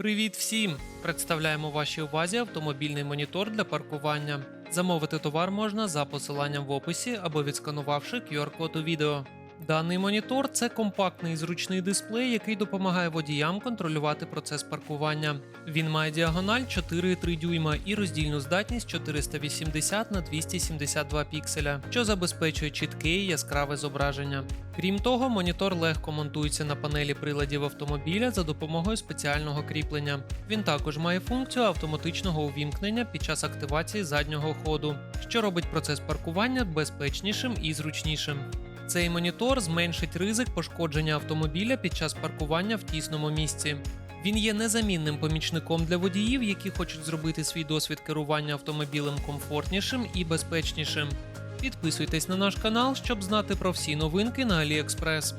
Привіт всім! Представляємо вашій увазі автомобільний монітор для паркування. Замовити товар можна за посиланням в описі або відсканувавши QR-код у відео. Даний монітор це компактний і зручний дисплей, який допомагає водіям контролювати процес паркування. Він має діагональ 4,3 дюйма і роздільну здатність 480 на 272 пікселя, що забезпечує чітке і яскраве зображення. Крім того, монітор легко монтується на панелі приладів автомобіля за допомогою спеціального кріплення. Він також має функцію автоматичного увімкнення під час активації заднього ходу, що робить процес паркування безпечнішим і зручнішим. Цей монітор зменшить ризик пошкодження автомобіля під час паркування в тісному місці. Він є незамінним помічником для водіїв, які хочуть зробити свій досвід керування автомобілем комфортнішим і безпечнішим. Підписуйтесь на наш канал, щоб знати про всі новинки на AliExpress.